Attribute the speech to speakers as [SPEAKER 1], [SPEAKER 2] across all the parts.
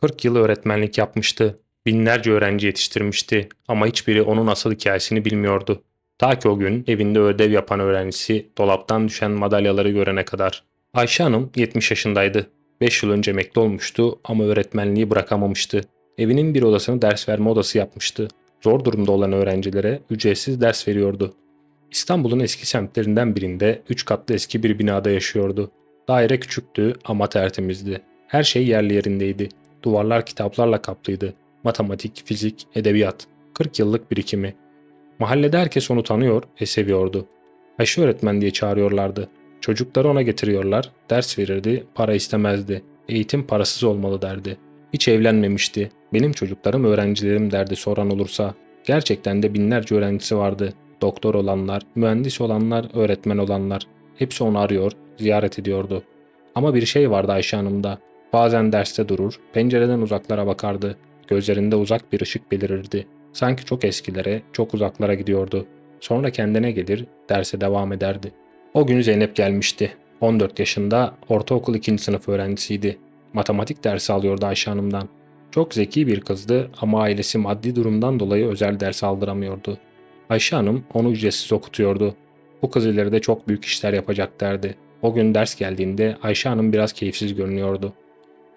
[SPEAKER 1] 40 yıl öğretmenlik yapmıştı. Binlerce öğrenci yetiştirmişti ama hiçbiri onun asıl hikayesini bilmiyordu. Ta ki o gün evinde ödev yapan öğrencisi dolaptan düşen madalyaları görene kadar. Ayşe Hanım 70 yaşındaydı. 5 yıl önce emekli olmuştu ama öğretmenliği bırakamamıştı. Evinin bir odasını ders verme odası yapmıştı. Zor durumda olan öğrencilere ücretsiz ders veriyordu. İstanbul'un eski semtlerinden birinde 3 katlı eski bir binada yaşıyordu. Daire küçüktü ama tertemizdi. Her şey yerli yerindeydi. Duvarlar kitaplarla kaplıydı. Matematik, fizik, edebiyat. 40 yıllık birikimi. Mahallede herkes onu tanıyor ve seviyordu. Ayşe öğretmen diye çağırıyorlardı. Çocukları ona getiriyorlar, ders verirdi, para istemezdi. Eğitim parasız olmalı derdi. Hiç evlenmemişti. Benim çocuklarım öğrencilerim derdi soran olursa. Gerçekten de binlerce öğrencisi vardı. Doktor olanlar, mühendis olanlar, öğretmen olanlar. Hepsi onu arıyor, ziyaret ediyordu. Ama bir şey vardı Ayşe Hanım'da. Bazen derste durur, pencereden uzaklara bakardı. Gözlerinde uzak bir ışık belirirdi. Sanki çok eskilere, çok uzaklara gidiyordu. Sonra kendine gelir, derse devam ederdi. O gün Zeynep gelmişti. 14 yaşında, ortaokul 2. sınıf öğrencisiydi. Matematik dersi alıyordu Ayşe Hanım'dan. Çok zeki bir kızdı ama ailesi maddi durumdan dolayı özel ders aldıramıyordu. Ayşe Hanım onu ücretsiz okutuyordu. Bu kız ileride çok büyük işler yapacak derdi. O gün ders geldiğinde Ayşe Hanım biraz keyifsiz görünüyordu.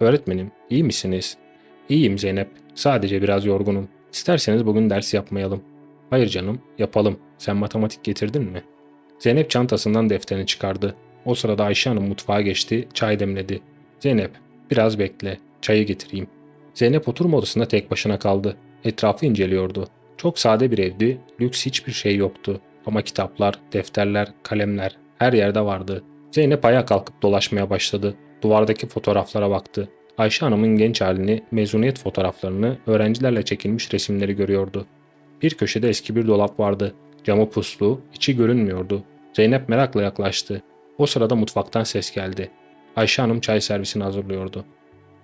[SPEAKER 1] Öğretmenim, iyi misiniz? İyiyim Zeynep. Sadece biraz yorgunum. İsterseniz bugün ders yapmayalım. Hayır canım, yapalım. Sen matematik getirdin mi? Zeynep çantasından defterini çıkardı. O sırada Ayşe Hanım mutfağa geçti, çay demledi. Zeynep, biraz bekle, çayı getireyim. Zeynep oturma odasında tek başına kaldı. Etrafı inceliyordu. Çok sade bir evdi, lüks hiçbir şey yoktu. Ama kitaplar, defterler, kalemler her yerde vardı. Zeynep ayağa kalkıp dolaşmaya başladı. Duvardaki fotoğraflara baktı. Ayşe Hanım'ın genç halini, mezuniyet fotoğraflarını, öğrencilerle çekilmiş resimleri görüyordu. Bir köşede eski bir dolap vardı. Camı puslu, içi görünmüyordu. Zeynep merakla yaklaştı. O sırada mutfaktan ses geldi. Ayşe Hanım çay servisini hazırlıyordu.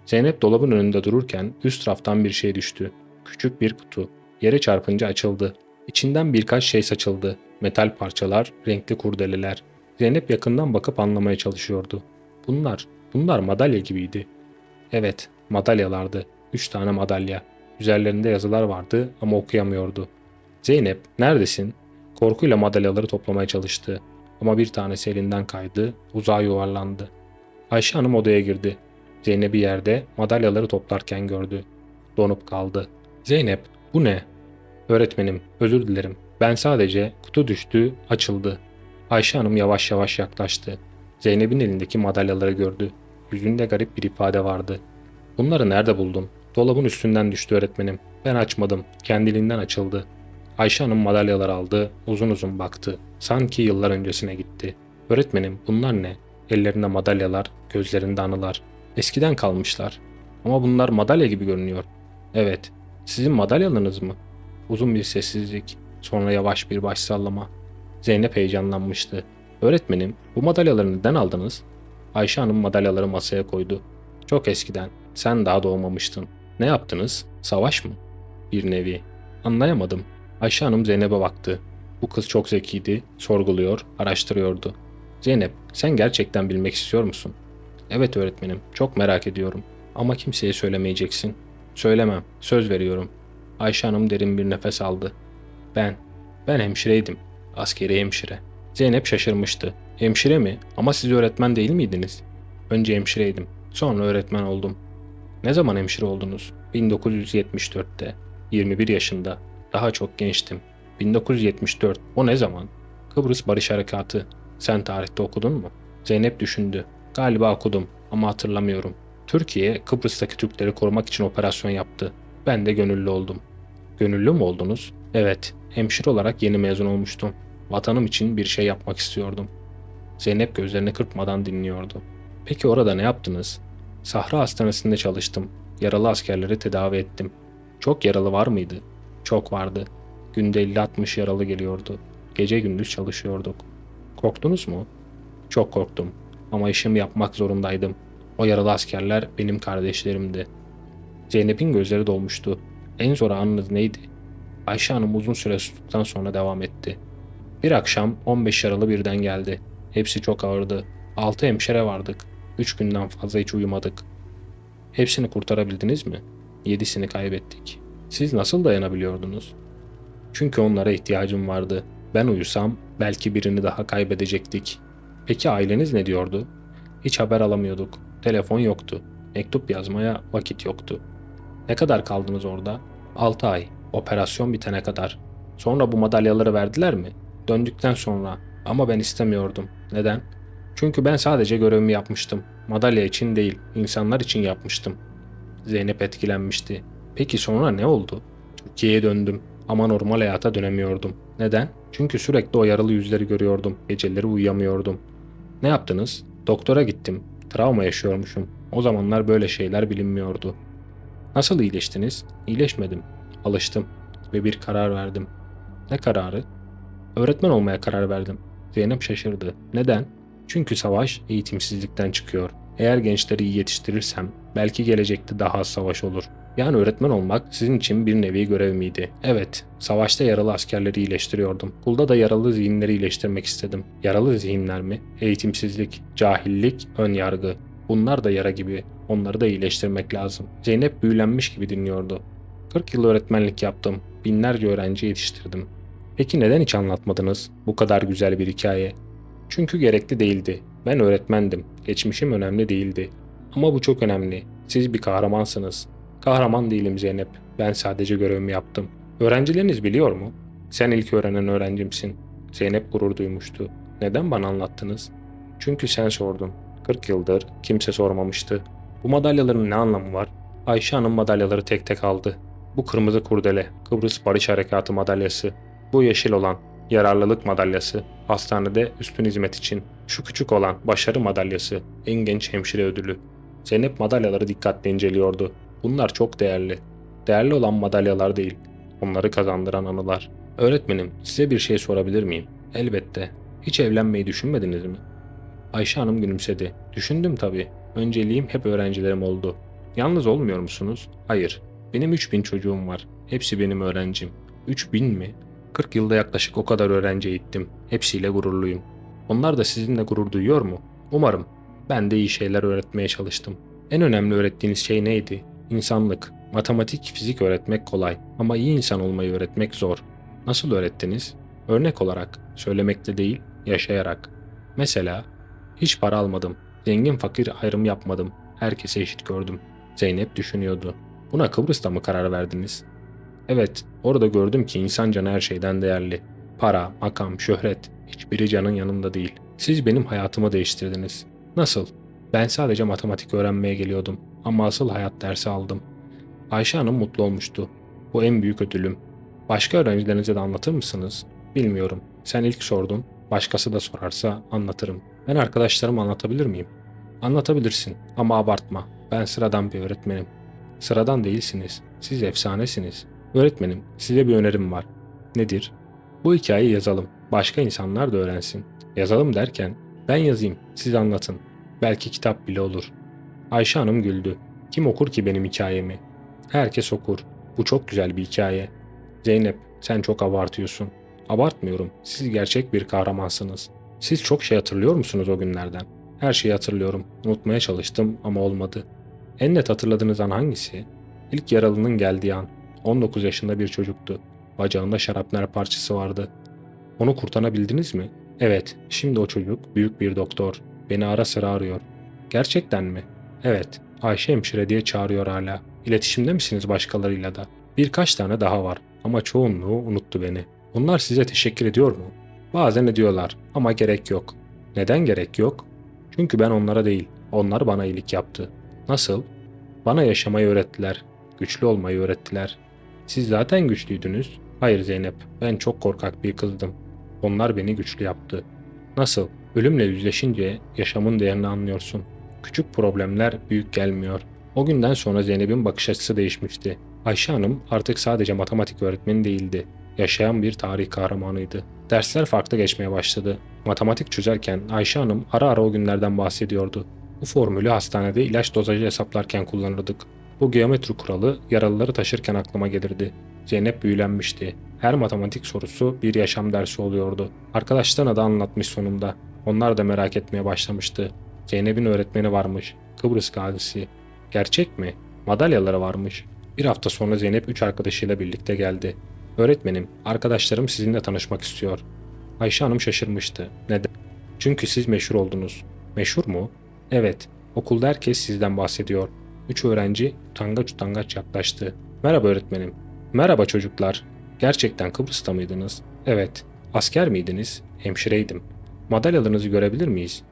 [SPEAKER 1] Zeynep dolabın önünde dururken üst raftan bir şey düştü. Küçük bir kutu. Yere çarpınca açıldı. İçinden birkaç şey saçıldı. Metal parçalar, renkli kurdeleler. Zeynep yakından bakıp anlamaya çalışıyordu. Bunlar, bunlar madalya gibiydi. Evet, madalyalardı. Üç tane madalya. Üzerlerinde yazılar vardı ama okuyamıyordu. Zeynep, neredesin? Korkuyla madalyaları toplamaya çalıştı. Ama bir tanesi elinden kaydı, uzağa yuvarlandı. Ayşe Hanım odaya girdi. Zeynep'i yerde madalyaları toplarken gördü. Donup kaldı. Zeynep, bu ne? Öğretmenim, özür dilerim. Ben sadece kutu düştü, açıldı. Ayşe Hanım yavaş yavaş yaklaştı. Zeynep'in elindeki madalyaları gördü. Yüzünde garip bir ifade vardı. Bunları nerede buldun? Dolabın üstünden düştü öğretmenim. Ben açmadım. Kendiliğinden açıldı. Ayşe Hanım madalyaları aldı, uzun uzun baktı. Sanki yıllar öncesine gitti. Öğretmenim bunlar ne? Ellerinde madalyalar, gözlerinde anılar. Eskiden kalmışlar. Ama bunlar madalya gibi görünüyor. Evet. Sizin madalyalarınız mı? Uzun bir sessizlik. Sonra yavaş bir baş sallama. Zeynep heyecanlanmıştı. Öğretmenim, bu madalyaları neden aldınız? Ayşe Hanım madalyaları masaya koydu. Çok eskiden. Sen daha doğmamıştın. Ne yaptınız? Savaş mı? Bir nevi. Anlayamadım. Ayşe Hanım Zeynep'e baktı. Bu kız çok zekiydi, sorguluyor, araştırıyordu. Zeynep, sen gerçekten bilmek istiyor musun? Evet öğretmenim, çok merak ediyorum. Ama kimseye söylemeyeceksin. Söylemem, söz veriyorum. Ayşe Hanım derin bir nefes aldı. Ben, ben hemşireydim. Askeri hemşire. Zeynep şaşırmıştı. Hemşire mi? Ama siz öğretmen değil miydiniz? Önce hemşireydim. Sonra öğretmen oldum. Ne zaman hemşire oldunuz? 1974'te. 21 yaşında. Daha çok gençtim. 1974. O ne zaman? Kıbrıs Barış Harekatı. Sen tarihte okudun mu? Zeynep düşündü. Galiba okudum ama hatırlamıyorum. Türkiye Kıbrıs'taki Türkleri korumak için operasyon yaptı. Ben de gönüllü oldum. Gönüllü mü oldunuz? Evet. Hemşire olarak yeni mezun olmuştum. Vatanım için bir şey yapmak istiyordum. Zeynep gözlerini kırpmadan dinliyordu. Peki orada ne yaptınız? Sahra Hastanesi'nde çalıştım. Yaralı askerleri tedavi ettim. Çok yaralı var mıydı? Çok vardı. Günde 50-60 yaralı geliyordu. Gece gündüz çalışıyorduk. Korktunuz mu? Çok korktum. Ama işimi yapmak zorundaydım. O yaralı askerler benim kardeşlerimdi. Zeynep'in gözleri dolmuştu. En zor anınız neydi? Ayşe Hanım uzun süre sustuktan sonra devam etti. Bir akşam 15 yaralı birden geldi. Hepsi çok ağırdı. 6 hemşire vardık. 3 günden fazla hiç uyumadık. Hepsini kurtarabildiniz mi? Yedisini kaybettik. Siz nasıl dayanabiliyordunuz? Çünkü onlara ihtiyacım vardı. Ben uyusam belki birini daha kaybedecektik. Peki aileniz ne diyordu? Hiç haber alamıyorduk. Telefon yoktu. Mektup yazmaya vakit yoktu. Ne kadar kaldınız orada? 6 ay. Operasyon bitene kadar. Sonra bu madalyaları verdiler mi? Döndükten sonra. Ama ben istemiyordum. Neden? Çünkü ben sadece görevimi yapmıştım. Madalya için değil, insanlar için yapmıştım. Zeynep etkilenmişti. Peki sonra ne oldu? Türkiye'ye döndüm ama normal hayata dönemiyordum. Neden? Çünkü sürekli o yaralı yüzleri görüyordum. Geceleri uyuyamıyordum. Ne yaptınız? Doktora gittim. Travma yaşıyormuşum. O zamanlar böyle şeyler bilinmiyordu. Nasıl iyileştiniz? İyileşmedim. Alıştım ve bir karar verdim. Ne kararı? Öğretmen olmaya karar verdim. Zeynep şaşırdı. Neden? Çünkü savaş eğitimsizlikten çıkıyor. Eğer gençleri iyi yetiştirirsem belki gelecekte daha az savaş olur. Yani öğretmen olmak sizin için bir nevi görev miydi? Evet, savaşta yaralı askerleri iyileştiriyordum. Okulda da yaralı zihinleri iyileştirmek istedim. Yaralı zihinler mi? Eğitimsizlik, cahillik, ön yargı. Bunlar da yara gibi. Onları da iyileştirmek lazım. Zeynep büyülenmiş gibi dinliyordu. 40 yıl öğretmenlik yaptım. Binlerce öğrenci yetiştirdim. Peki neden hiç anlatmadınız bu kadar güzel bir hikaye? Çünkü gerekli değildi. Ben öğretmendim. Geçmişim önemli değildi. Ama bu çok önemli. Siz bir kahramansınız. Kahraman değilim Zeynep. Ben sadece görevimi yaptım. Öğrencileriniz biliyor mu? Sen ilk öğrenen öğrencimsin. Zeynep gurur duymuştu. Neden bana anlattınız? Çünkü sen sordun. 40 yıldır kimse sormamıştı. Bu madalyaların ne anlamı var? Ayşe Hanım madalyaları tek tek aldı. Bu kırmızı kurdele, Kıbrıs Barış Harekatı madalyası. Bu yeşil olan, yararlılık madalyası, hastanede üstün hizmet için. Şu küçük olan, başarı madalyası, en genç hemşire ödülü. Zeynep madalyaları dikkatle inceliyordu. Bunlar çok değerli. Değerli olan madalyalar değil, onları kazandıran anılar. Öğretmenim, size bir şey sorabilir miyim? Elbette. Hiç evlenmeyi düşünmediniz mi? Ayşe Hanım gülümsedi. Düşündüm tabii. Önceliğim hep öğrencilerim oldu. Yalnız olmuyor musunuz? Hayır. Benim 3000 çocuğum var. Hepsi benim öğrencim. 3000 mi? 40 yılda yaklaşık o kadar öğrenci eğittim. Hepsiyle gururluyum. Onlar da sizinle gurur duyuyor mu? Umarım. Ben de iyi şeyler öğretmeye çalıştım. En önemli öğrettiğiniz şey neydi? İnsanlık. Matematik, fizik öğretmek kolay ama iyi insan olmayı öğretmek zor. Nasıl öğrettiniz? Örnek olarak, söylemekte değil, yaşayarak. Mesela, hiç para almadım. Zengin fakir ayrım yapmadım. Herkese eşit gördüm. Zeynep düşünüyordu. Buna Kıbrıs'ta mı karar verdiniz? Evet, orada gördüm ki insan canı her şeyden değerli. Para, makam, şöhret, hiçbiri canın yanında değil. Siz benim hayatımı değiştirdiniz. Nasıl? Ben sadece matematik öğrenmeye geliyordum ama asıl hayat dersi aldım. Ayşe Hanım mutlu olmuştu. Bu en büyük ödülüm. Başka öğrencilerinize de anlatır mısınız? Bilmiyorum. Sen ilk sordun. Başkası da sorarsa anlatırım. Ben arkadaşlarıma anlatabilir miyim? Anlatabilirsin ama abartma. Ben sıradan bir öğretmenim. Sıradan değilsiniz. Siz efsanesiniz. Öğretmenim, size bir önerim var. Nedir? Bu hikayeyi yazalım. Başka insanlar da öğrensin. Yazalım derken, ben yazayım, siz anlatın. Belki kitap bile olur. Ayşe Hanım güldü. Kim okur ki benim hikayemi? Herkes okur. Bu çok güzel bir hikaye. Zeynep, sen çok abartıyorsun. Abartmıyorum. Siz gerçek bir kahramansınız. Siz çok şey hatırlıyor musunuz o günlerden? Her şeyi hatırlıyorum. Unutmaya çalıştım ama olmadı. En net hatırladığınız an hangisi? İlk yaralının geldiği an. 19 yaşında bir çocuktu. Bacağında şarapnel parçası vardı. Onu kurtarabildiniz mi? Evet, şimdi o çocuk büyük bir doktor. Beni ara sıra arıyor. Gerçekten mi? Evet, Ayşe hemşire diye çağırıyor hala. İletişimde misiniz başkalarıyla da? Birkaç tane daha var ama çoğunluğu unuttu beni. Onlar size teşekkür ediyor mu? Bazen ediyorlar ama gerek yok. Neden gerek yok? Çünkü ben onlara değil, onlar bana iyilik yaptı. Nasıl? Bana yaşamayı öğrettiler, güçlü olmayı öğrettiler. Siz zaten güçlüydünüz. Hayır Zeynep, ben çok korkak bir kızdım. Onlar beni güçlü yaptı. Nasıl? Ölümle yüzleşince yaşamın değerini anlıyorsun. Küçük problemler büyük gelmiyor. O günden sonra Zeynep'in bakış açısı değişmişti. Ayşe Hanım artık sadece matematik öğretmeni değildi. Yaşayan bir tarih kahramanıydı. Dersler farklı geçmeye başladı. Matematik çözerken Ayşe Hanım ara ara o günlerden bahsediyordu. Bu formülü hastanede ilaç dozajı hesaplarken kullanırdık. Bu geometri kuralı yaralıları taşırken aklıma gelirdi. Zeynep büyülenmişti. Her matematik sorusu bir yaşam dersi oluyordu. Arkadaşlarına da anlatmış sonunda. Onlar da merak etmeye başlamıştı. Zeynep'in öğretmeni varmış. Kıbrıs gazisi. Gerçek mi? Madalyaları varmış. Bir hafta sonra Zeynep üç arkadaşıyla birlikte geldi. Öğretmenim, arkadaşlarım sizinle tanışmak istiyor. Ayşe Hanım şaşırmıştı. Neden? Çünkü siz meşhur oldunuz. Meşhur mu? Evet. Okulda herkes sizden bahsediyor. Üç öğrenci utangaç utangaç yaklaştı. Merhaba öğretmenim. Merhaba çocuklar. Gerçekten Kıbrıs'ta mıydınız? Evet. Asker miydiniz? Hemşireydim. Madalyalarınızı görebilir miyiz?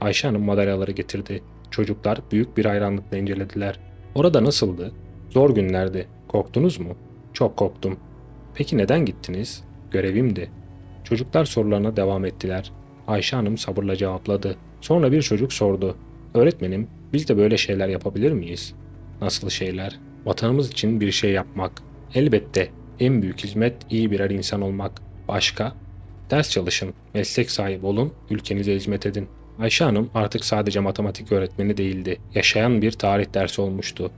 [SPEAKER 1] Ayşe Hanım madalyaları getirdi. Çocuklar büyük bir hayranlıkla incelediler. Orada nasıldı? Zor günlerdi. Korktunuz mu? Çok korktum. Peki neden gittiniz? Görevimdi. Çocuklar sorularına devam ettiler. Ayşe Hanım sabırla cevapladı. Sonra bir çocuk sordu. Öğretmenim, biz de böyle şeyler yapabilir miyiz? Nasıl şeyler? Vatanımız için bir şey yapmak. Elbette en büyük hizmet iyi birer insan olmak. Başka? Ders çalışın, meslek sahibi olun, ülkenize hizmet edin. Ayşe Hanım artık sadece matematik öğretmeni değildi. Yaşayan bir tarih dersi olmuştu.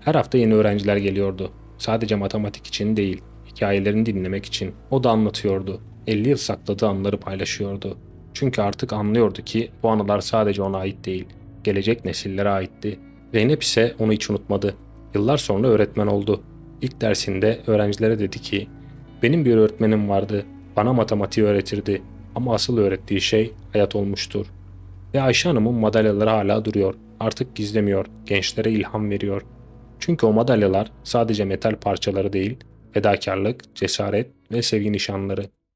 [SPEAKER 1] Her hafta yeni öğrenciler geliyordu. Sadece matematik için değil, hikayelerini dinlemek için. O da anlatıyordu. 50 yıl sakladığı anıları paylaşıyordu. Çünkü artık anlıyordu ki bu anılar sadece ona ait değil, gelecek nesillere aitti. Zeynep ise onu hiç unutmadı. Yıllar sonra öğretmen oldu. İlk dersinde öğrencilere dedi ki, benim bir öğretmenim vardı, bana matematiği öğretirdi ama asıl öğrettiği şey hayat olmuştur. Ve Ayşe Hanım'ın madalyaları hala duruyor. Artık gizlemiyor, gençlere ilham veriyor. Çünkü o madalyalar sadece metal parçaları değil, fedakarlık, cesaret ve sevgi nişanları.